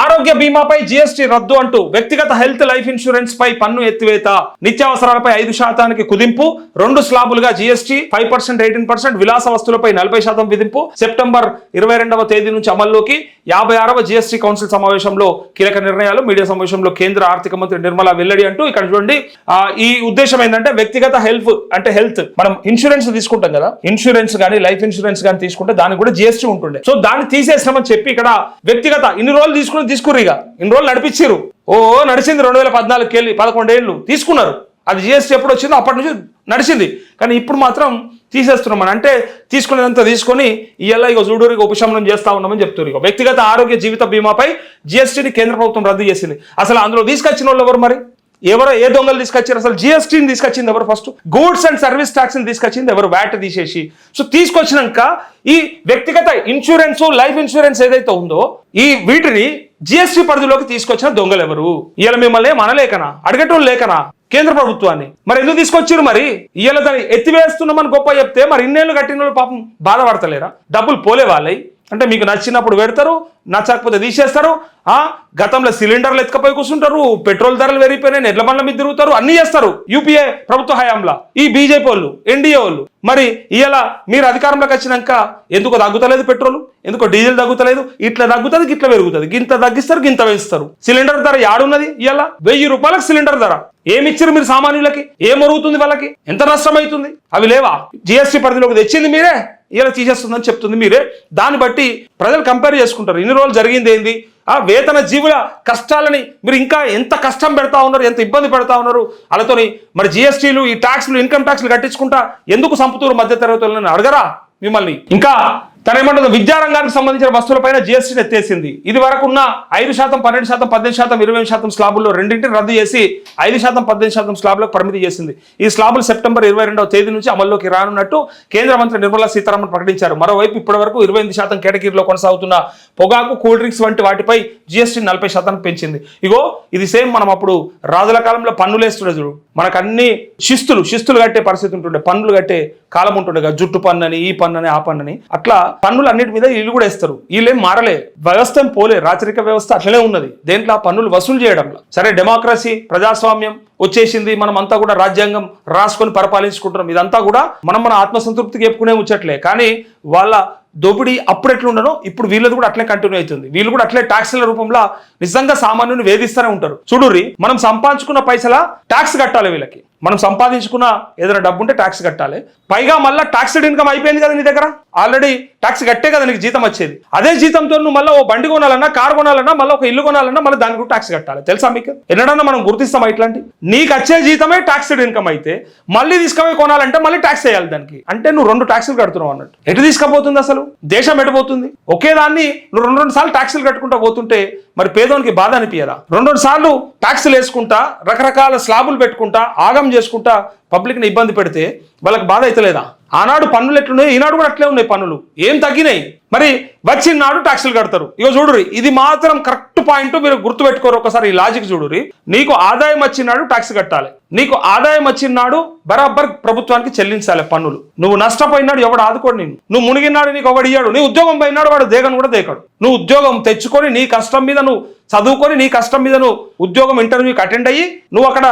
ఆరోగ్య బీమాపై జీఎస్టీ రద్దు అంటూ వ్యక్తిగత హెల్త్ లైఫ్ ఇన్సూరెన్స్ పై పన్ను ఎత్తివేత నిత్యావసరాలపై ఐదు శాతానికి కుదింపు రెండు స్లాబులుగా GST five percent eighteen percent విలాస వస్తువులపై నలభై శాతం విధింపు. సెప్టెంబర్ ఇరవై రెండవ తేదీ నుంచి అమల్లోకి యాభై ఆరవ జీఎస్టీ కౌన్సిల్ సమావేశంలో కీలక నిర్ణయాలు మీడియా సమావేశంలో కేంద్ర ఆర్థిక మంత్రి నిర్మలా వెల్లడి అంటూ ఇక్కడ చూడండి ఈ ఉద్దేశం ఏంటంటే వ్యక్తిగత హెల్త్ అంటే హెల్త్ మనం ఇన్సూరెన్స్ తీసుకుంటాం కదా ఇన్సూరెన్స్ కానీ లైఫ్ ఇన్సూరెన్స్ కానీ తీసుకుంటే దానికి కూడా జిఎస్టీ ఉంటుండే. సో దాన్ని తీసేసినామని చెప్పి ఇక్కడ వ్యక్తిగత ఇన్ని రోజులు తీసుకుని తీసుకుర్రు ఇక. ఇన్ని రోజులు నడిపించారు ఓ నడిచింది రెండు వేల పద్నాలుగుకి వెళ్ళి పదకొండేళ్ళు తీసుకున్నారు. అది జిఎస్టీ ఎప్పుడు వచ్చిందో అప్పటి నుంచి నడిచింది. కానీ ఇప్పుడు మాత్రం తీసేస్తున్నాం మనం అంటే తీసుకునేదంతా తీసుకొని ఇవాళ ఇక చూడూరు ఇక ఉపశమనం చేస్తా ఉన్నామని చెప్తారు ఇక వ్యక్తిగత ఆరోగ్య జీవిత బీమాపై జిఎస్టీని కేంద్ర ప్రభుత్వం రద్దు చేసింది. అసలు అందులో తీసుకొచ్చిన వాళ్ళు ఎవరు మరి? ఎవరో ఏ దొంగలు తీసుకొచ్చారు? అసలు జిఎస్టీని తీసుకొచ్చింది ఎవరు ఫస్ట్ గూడ్స్ అండ్ సర్వీస్ ట్యాక్స్ని తీసుకొచ్చింది ఎవరు? వ్యాట్ తీసేసి. సో తీసుకొచ్చినాక ఈ వ్యక్తిగత ఇన్సూరెన్స్ లైఫ్ ఇన్సూరెన్స్ ఏదైతే ఉందో ఈ వీటిని జిఎస్టీ పరిధిలోకి తీసుకొచ్చిన దొంగలు ఎవరు ఇలా మిమ్మల్ని మనలేకనా అడగటం లేకనా? కేంద్ర ప్రభుత్వాన్ని. మరి ఎందుకు తీసుకొచ్చారు మరి? ఇలా దాన్ని ఎత్తివేస్తున్నామని గొప్ప చెప్తే మరి ఇన్నేళ్ళు కట్టిన వాళ్ళు పాపం బాధపడతలేరా? డబ్బులు పోలే వాళ్ళయి అంటే మీకు నచ్చినప్పుడు పెడతారు నచ్చకపోతే తీసేస్తారు. గతంలో సిలిండర్లు ఎత్తుకపోయి కూర్చుంటారు పెట్రోల్ ధరలు పెరిగిపోయినాయి నెట్ల బండ్ల మీద తిరుగుతారు అన్ని చేస్తారు యూపీఏ ప్రభుత్వ హయాంలో. ఈ బీజేపీ వాళ్ళు ఎన్డీఏ వాళ్ళు. మరి ఇలా మీరు అధికారంలోకి వచ్చినాక ఎందుకు తగ్గుతలేదు పెట్రోల్? ఎందుకో డీజిల్ తగ్గుతలేదు? ఇట్లా తగ్గుతుంది ఇట్లా పెరుగుతుంది. గింత తగ్గిస్తారు గింత వేస్తారు. సిలిండర్ ధర యాడున్నది ఇలా వెయ్యి రూపాయలకు సిలిండర్ ధర. ఏమిచ్చారు మీరు సామాన్యులకి? ఏం మరుగుతుంది వాళ్ళకి? ఎంత నష్టం అవుతుంది? అవి లేవా? జిఎస్టీ పరిధిలోకి తెచ్చింది మీరే? ఇలా తీసేస్తుందని చెప్తుంది మీరే. దాన్ని బట్టి ప్రజలు కంపేర్ చేసుకుంటారు. ఇన్ని రోజులు జరిగింది ఏంది? ఆ వేతన జీవుల కష్టాలని మీరు ఇంకా ఎంత కష్టం పెడతా ఉన్నారు ఎంత ఇబ్బంది పెడతా ఉన్నారు? వాళ్ళతోని మరి జిఎస్టీలు ఈ ట్యాక్స్లు ఇన్కమ్ ట్యాక్స్లు కట్టించుకుంటా ఎందుకు సంపుతూరు మధ్య తరగతి అడగరా మిమ్మల్ని? ఇంకా తన ఏమంటుంది? విద్యారంగానికి సంబంధించిన వస్తువులపైన జిఎస్టీని ఎత్తేసింది. ఇది వరకు ఉన్న ఐదు శాతం పన్నెండు శాతం పద్దెనిమిది శాతం ఇరవై శాతం స్లాబుల్లో రెండింటిని రద్దు చేసి ఐదు శాతం పద్దెనిమిది శాతం స్లాబులకు పరిమితి చేసింది. ఈ స్లాబులు సెప్టెంబర్ ఇరవై రెండవ తేదీ నుంచి అమల్లోకి రానున్నట్టు కేంద్ర మంత్రి నిర్మలా సీతారామన్ ప్రకటించారు. మరోవైపు ఇప్పటి వరకు ఇరవై ఎనిమిది శాతం కేటగిరీలో కొనసాగుతున్న పొగాకు కూల్ డ్రింక్స్ వంటి వాటిపై జిఎస్టీ నలభై శాతం పెంచింది. ఇగో ఇది సేమ్ మనం అప్పుడు రాజుల కాలంలో పన్నులు వేస్తుండే చూడు. మనకు అన్ని శిస్తులు శిస్తులు కట్టే పరిస్థితి ఉంటుండే. పన్నులు కట్టే కాలం ఉంటుండే జుట్టు పన్ను అని ఈ పన్ను అని ఆ పన్ను అని. అట్లా పన్నులు అన్నిటి మీద వీళ్ళు కూడా వేస్తారు. వీళ్ళేం మారలే. వ్యవస్థ పోలే. రాచరిక వ్యవస్థ అట్లనే ఉన్నది. దేంట్లో పన్నులు వసూలు చేయడంలో. సరే డెమోక్రసీ ప్రజాస్వామ్యం వచ్చేసింది. మనం అంతా కూడా రాజ్యాంగం రాసుకొని పరిపాలించుకుంటున్నాం. ఇదంతా కూడా మనం మన ఆత్మసంతృప్తికి చెప్పుకునే ముచ్చట్లే. కానీ వాళ్ళ దోపిడీ అప్పుడు ఎట్లుండనో ఇప్పుడు వీళ్ళది కూడా అట్లే కంటిన్యూ అవుతుంది. వీళ్ళు కూడా అట్లే ట్యాక్స్ల రూపంలో నిజంగా సామాన్యుని వేధిస్తూనే ఉంటారు. చూడుర్రి మనం సంపాదించుకున్న పైసల ట్యాక్స్ కట్టాలి వీళ్ళకి. మనం సంపాదించుకున్న ఏదైనా డబ్బు ఉంటే ట్యాక్స్ కట్టాలి. పైగా మళ్ళీ ట్యాక్స్డ్ ఇన్కమ్ అయిపోయింది కదా నీ దగ్గర? ఆల్రెడీ ట్యాక్స్ కట్టే కదా నీకు జీతం వచ్చేది. అదే జీతంతో నువ్వు మళ్ళీ ఓ బండి కొనాలన్నా కార్ కొనాలన్నా మళ్ళీ ఒక ఇల్లు కొనాలన్నా మళ్ళీ దానికి కూడా ట్యాక్స్ కట్టాలి. తెలుసా మీకు? ఎన్నడన్నా మనం గుర్తిస్తాం ఇట్లాంటి? నీకు వచ్చే జీతమే ట్యాక్స్డ్ ఇన్కమ్ అయితే మళ్ళీ తీసుకపోయి కొనాలంటే మళ్ళీ ట్యాక్స్ వేయాలి దానికి. అంటే నువ్వు రెండు ట్యాక్సులు కడుతున్నావు అన్నట్టు. ఎటు తీసుకపోతుంది అసలు? దేశం ఎటుపోతుంది ఒకే దాన్ని నువ్వు రెండు రెండు సార్లు ట్యాక్సులు కట్టుకుంటా పోతుంటే మరి పేదోనికి బాధ అనిపించదా రెండు రెండు సార్లు ట్యాక్సులు వేసుకుంటా రకరకాల స్లాబులు పెట్టుకుంటా ఆగం చేసుకుంటా పబ్లిక్ని ఇబ్బంది పెడితే వాళ్ళకి బాధ అవుతలేదా ఆనాడు పన్నులు ఎట్లున్నాయి ఈనాడు కూడా అట్లే ఉన్నాయి పన్నులు. ఏం తగ్గినాయి? మరి వచ్చిన నాడు ట్యాక్సులు కడతారు. ఇక చూడురి ఇది మాత్రం కరెక్ట్ పాయింట్ మీరు గుర్తుపెట్టుకోరు ఒకసారి ఈ లాజిక్ చూడురి నీకు ఆదాయం వచ్చినాడు ట్యాక్స్ కట్టాలి. నీకు ఆదాయం వచ్చినాడు బరాబర్ ప్రభుత్వానికి చెల్లించాలి పన్నులు. నువ్వు నష్టపోయినాడు ఎవడు ఆదుకోడు నేను నువ్వు మునిగినాడు నీకు ఒకడు ఇయ్యాడు. నీ ఉద్యోగం పోయినాడు వాడు దేగను కూడా దేకడు. నువ్వు ఉద్యోగం తెచ్చుకొని నీ కష్టం మీద నువ్వు చదువుకొని నీ కష్టం మీద నువ్వు ఉద్యోగం ఇంటర్వ్యూకి అటెండ్ అయ్యి నువ్వు అక్కడ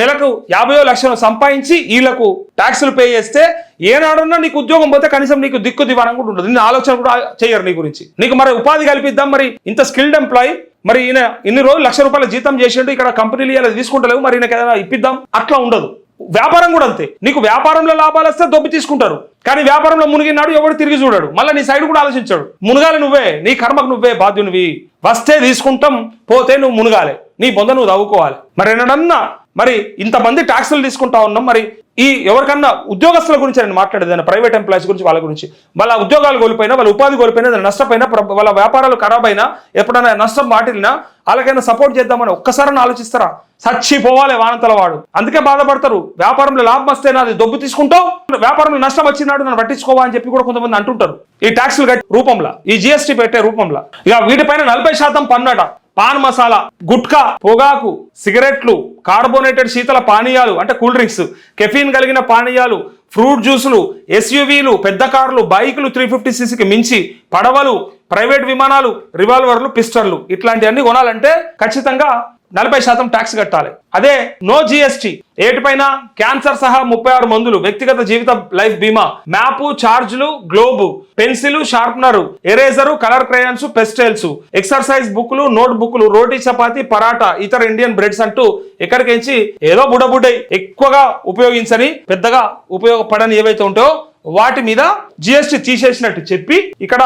నెలకు యాభై లక్షలు సంపాదించి వీళ్ళకు ట్యాక్సులు పే చేస్తే ఏనాడున్నా నీకు ఉద్యోగం పోతే కనీసం నీకు దిక్కు దివానం కూడా ఉండదు. నీ ఆలోచన కూడా చేయరు నీ గురించి. నీకు మరి ఉపాధి కల్పిద్దాం మరి ఇంత స్కిల్డ్ ఎంప్లాయీ మరి ఈయన ఇన్ని రోజులు లక్ష రూపాయల జీతం చేసిండు ఇక్కడ కంపెనీలు ఇలా తీసుకుంటలేవు మరి ఈయనకి ఏదైనా ఇప్పిద్దాం? అట్లా ఉండదు. వ్యాపారం కూడా అంతే. నీకు వ్యాపారంలో లాభాలు వస్తే దొబ్బి తీసుకుంటారు. కానీ వ్యాపారంలో మునిగినాడు ఎవడు తిరిగి చూడాడు. మళ్ళీ నీ సైడ్ కూడా ఆలోచించాడు. మునగాలి నువ్వే నీ కర్మకు నువ్వే బాధ్యునివి. వస్తే తీసుకుంటాం పోతే నువ్వు మునగాలి. నీ బొంద నువ్వు తవ్వుకోవాలి. మరి ఎన్నడన్నా మరి ఇంతమంది ట్యాక్సులు తీసుకుంటా ఉన్నాం మరి ఈ ఎవరికన్నా ఉద్యోగస్తుల గురించి నేను మాట్లాడేదాన్ని ప్రైవేట్ ఎంప్లాయీస్ గురించి వాళ్ళ గురించి. వాళ్ళ ఉద్యోగాలు కోల్పోయినా వాళ్ళ ఉపాధి కోల్పోయినా నష్టపోయినా వాళ్ళ వ్యాపారాలు ఖరాబ్ అయినా ఎప్పుడైనా నష్టం వాటిల్లినా వాళ్ళకైనా సపోర్ట్ చేద్దామని ఒక్కసారి ఆలోచిస్తారా? చచ్చిపోవాలి వానంతల వాడు. అందుకే బాధపడతారు. వ్యాపారంలో లాభం వస్తే నాది దొబ్బు తీసుకుంటావు వ్యాపారంలో నష్టం వచ్చినాడు నన్ను పట్టించుకోవా అని చెప్పి కూడా కొంతమంది అంటుంటారు. ఈ ట్యాక్సులు కట్టి రూపంలో ఈ జిఎస్టీ పెట్టే రూపంలో. ఇక వీటిపైన నలభై శాతం పన్నట. పాన్ మసాలా గుట్కా పొగాకు సిగరెట్లు కార్బోనేటెడ్ శీతల పానీయాలు అంటే కూల్ డ్రింక్స్ కెఫీన్ కలిగిన పానీయాలు ఫ్రూట్ జ్యూసులు ఎస్యూవీలు పెద్ద కార్లు బైకులు త్రీ ఫిఫ్టీ సీసీకి మించి పడవలు ప్రైవేట్ విమానాలు రివాల్వర్లు పిస్టర్లు ఇట్లాంటివన్నీ కొనాలంటే ఖచ్చితంగా నలభై శాతం ట్యాక్స్ కట్టాలి. అదే నో జిఎస్టి ఏటిపైన క్యాన్సర్ సహా ముప్పై ఆరు మందులు వ్యక్తిగత జీవిత లైఫ్ బీమా map చార్జ్లు globe pencil sharpener eraser colour crayons pastels exercise బుక్లు నోట్ బుక్లు రోటీ చపాతి పరాటా ఇతర ఇండియన్ బ్రెడ్స్ అంటూ ఎక్కడికించి ఏదో బుడబుడ్డై ఎక్కువగా ఉపయోగించని పెద్దగా ఉపయోగపడని ఏవైతే ఉంటాయో వాటి మీద జిఎస్టి తీసేసినట్టు చెప్పి ఇక్కడ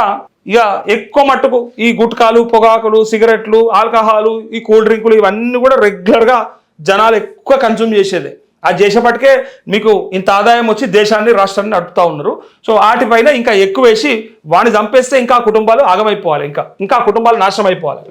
ఇక ఎక్కువ మట్టుకు ఈ గుట్కాలు పొగాకులు సిగరెట్లు ఆల్కహాలు ఈ కూల్ డ్రింకులు ఇవన్నీ కూడా రెగ్యులర్గా జనాలు ఎక్కువ కన్సూమ్ చేసేదే. అది చేసేపటికే మీకు ఇంత ఆదాయం వచ్చి దేశాన్ని రాష్ట్రాన్ని నడుపుతా ఉన్నారు. సో వాటిపైన ఇంకా ఎక్కువ వేసి వాడిని చంపేస్తే ఇంకా కుటుంబాలు ఆగమైపోవాలి. ఇంకా ఇంకా కుటుంబాలు నాశనం అయిపోవాలి.